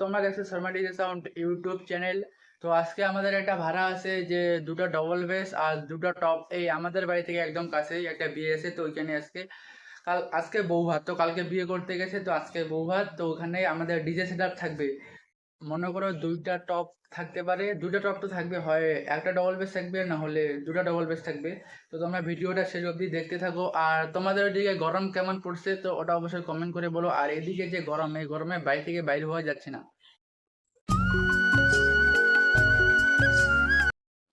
তোমরা দেখছ Sharma DJ sound YouTube channel তো আজকে আমাদের একটা ভাড়া আছে যে দুটো ডবল বেস আর দুটো টপ এই আমাদের বাড়ি থেকে একদম কাছেই একটা বিয়ে আছে তো ওইখানে আজকে, কাল, আজকে বউ ভাত তো কালকে বিয়ে করতে গেছে তো আজকে বউ ভাত তো ওখানে আমাদের ডিজে সেট থাকবে। মনে করো দুইটা টপ থাকতে পারে, দুইটা টপ তো থাকবে, হয় একটা ডবল বেস থাকবে, না হলে দুটা ডবল বেস থাকবে। তো তোমরা ভিডিওটা শেষ অবধি দেখতে থাকো। আর তোমাদের ওইদিকে গরম কেমন পড়ছে, তো ওটা অবশ্যই কমেন্ট করে বলো। আর এদিকে যে গরম, এই গরমে বাড়ি থেকে বাইরে হওয়া যাচ্ছে না।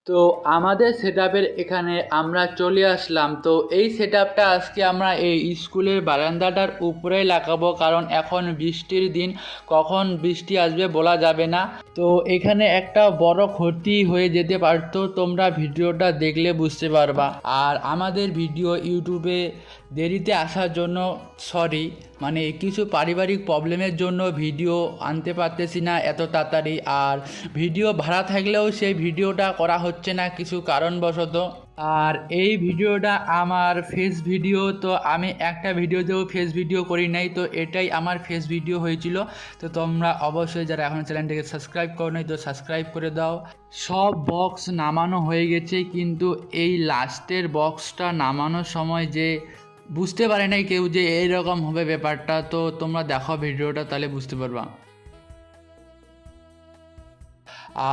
তো আমাদের সেট এখানে আমরা চলে আসলাম। তো এই সেট আজকে আমরা এই স্কুলের বারান্দাটার উপরে লাগাবো, কারণ এখন বৃষ্টির দিন, কখন বৃষ্টি আসবে বলা যাবে না। তো এখানে একটা বড় ক্ষতি হয়ে যেতে পারতো, তোমরা ভিডিওটা দেখলে বুঝতে পারবা। আর আমাদের ভিডিও ইউটিউবে দেরিতে আসার জন্য সরি মানে কিছু পারিবারিক প্রবলেমের জন্য ভিডিও আনতে পারতেছি না এত তাড়াতাড়ি। আর ভিডিও ভাড়া থাকলেও সেই ভিডিওটা করা হচ্ছে না কিছু কারণবশত। আর এই ভিডিওটা আমার ফেস ভিডিও তো আমি একটা ভিডিও ভিডিওতেও ফেস ভিডিও করি নাই, তো এটাই আমার ফেস ভিডিও হয়েছিল। তো তোমরা অবশ্যই যারা এখন চ্যানেলটাকে সাবস্ক্রাইব করো নাই, তো সাবস্ক্রাইব করে দাও। সব বক্স নামানো হয়ে গেছে, কিন্তু এই লাস্টের বক্সটা নামানোর সময় যে বুঝতে পারে নাই কেউ যে এইরকম হবে ব্যাপারটা, তো তোমরা দেখো ভিডিওটা, তাহলে বুঝতে পারবা।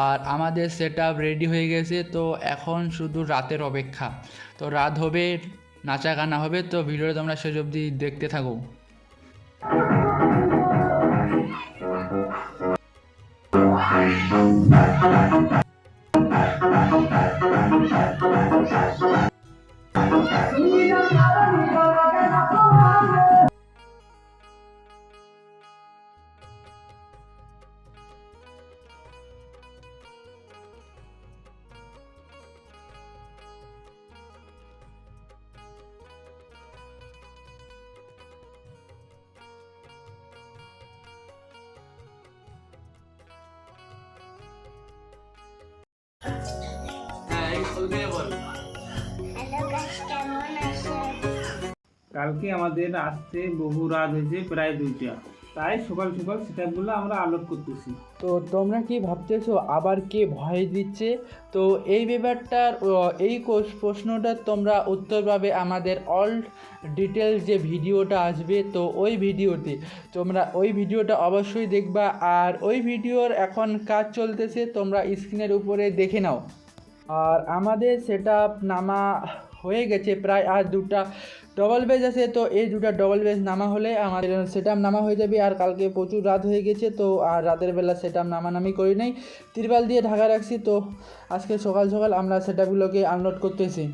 আর আমাদের সেট রেডি হয়ে গেছে, তো এখন শুধু রাতের অপেক্ষা। তো রাত হবে নাচা গানা হবে, তো ভিডিওটা তোমরা শেষ অবধি দেখতে থাকো। কালকে আমাদের আসতে বহু রাত হয়েছে প্রায় দুইটা। তাই সকাল সকাল সেটাপগুলো আমরা আলোক করতেছি। তো তোমরা কি ভাবতেছো, আবার কে ভয় দিচ্ছে? তো এই ব্যাপারটার এই প্রশ্নটার তোমরা উত্তর পাবে আমাদের অল ডিটেলস যে ভিডিওটা আসবে, তো ওই ভিডিওতে। তোমরা ওই ভিডিওটা অবশ্যই দেখবা, আর ওই ভিডিওর এখন কাজ চলতেছে, তোমরা স্ক্রিনের উপরে দেখে নাও। আর আমাদের সেট নামা হয়ে গেছে প্রায় আর দুটা ডবল বেজ আছে, তো এই দুটো ডবল বেজ নামা হলে আমাদের সেট নামা হয়ে যাবে। আর কালকে প্রচুর রাত হয়ে গেছে, তো আর রাতের বেলা সেট নামানামি করি নাই। তিরপাল দিয়ে ঢাকা রাখছি, তো আজকে সকাল সকাল আমরা সেটাগুলোকে আনলোড করতেছি।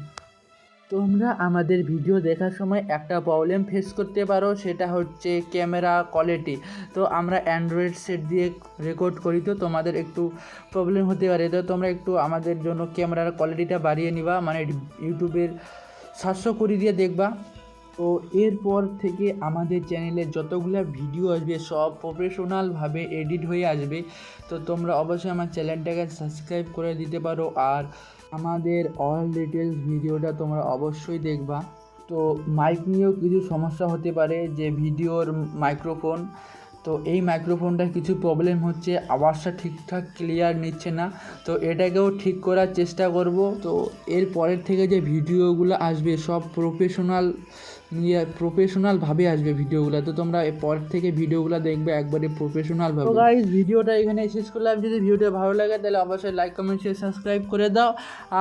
তোমরা আমাদের ভিডিও দেখার সময় একটা প্রবলেম ফেস করতে পারো, সেটা হচ্ছে ক্যামেরা কোয়ালিটি তো আমরা অ্যান্ড্রয়েড সেট দিয়ে রেকর্ড করি, তো তোমাদের একটু প্রবলেম হতে পারে। তো তোমরা একটু আমাদের জন্য ক্যামেরার কোয়ালিটিটা বাড়িয়ে নিবা মানে ইউটিউবের সাতশো করে দিয়ে দেখবা। তো এরপর থেকে আমাদের চ্যানেলে যতগুলো ভিডিও আসবে, সব প্রফেশনালভাবে এডিট হয়ে আসবে। তো তোমরা অবশ্যই আমার চ্যানেলটাকে সাবস্ক্রাইব করে দিতে পারো আর আমাদের অল ডিটেলস ভিডিওটা তোমরা অবশ্যই দেখবা। তো মাইক নিয়েও কিছু সমস্যা হতে পারে যে ভিডিওর মাইক্রোফোন তো এই মাইক্রোফোনটার কিছু প্রবলেম হচ্ছে আওয়াজটা ঠিকঠাক ক্লিয়ার নিচ্ছে না তো এটাকেও ঠিক করার চেষ্টা করব। তো এর পরের থেকে যে ভিডিওগুলো আসবে সব প্রফেশনাল নিয়ে প্রফেশনালভাবে আসবে ভিডিওগুলো তো তোমরা এর পর থেকে ভিডিওগুলো দেখবে একবারে প্রফেশনালভাবে গাইজ ভিডিওটা এখানে শেষ করলাম। যদি ভিডিওটা ভালো লাগে তাহলে অবশ্যই লাইক কমেন্ট শেয়ার সাবস্ক্রাইব করে দাও।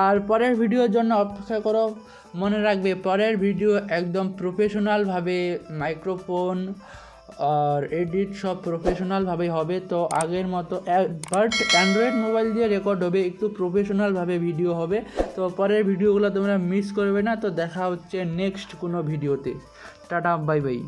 আর পরের ভিডিওর জন্য অপেক্ষা করো মনে রাখবে পরের ভিডিও একদম প্রফেশনালভাবে মাইক্রোফোন আর এডিট সব প্রফেশনালভাবে হবে। তো আগের মতো বাট অ্যান্ড্রয়েড মোবাইল দিয়ে রেকর্ড হবে, একটু প্রফেশনালভাবে ভিডিও হবে। তো পরের ভিডিওগুলো তোমরা মিস করবে না। তো দেখা হচ্ছে নেক্সট কোনো ভিডিওতে টাটা বাই বাই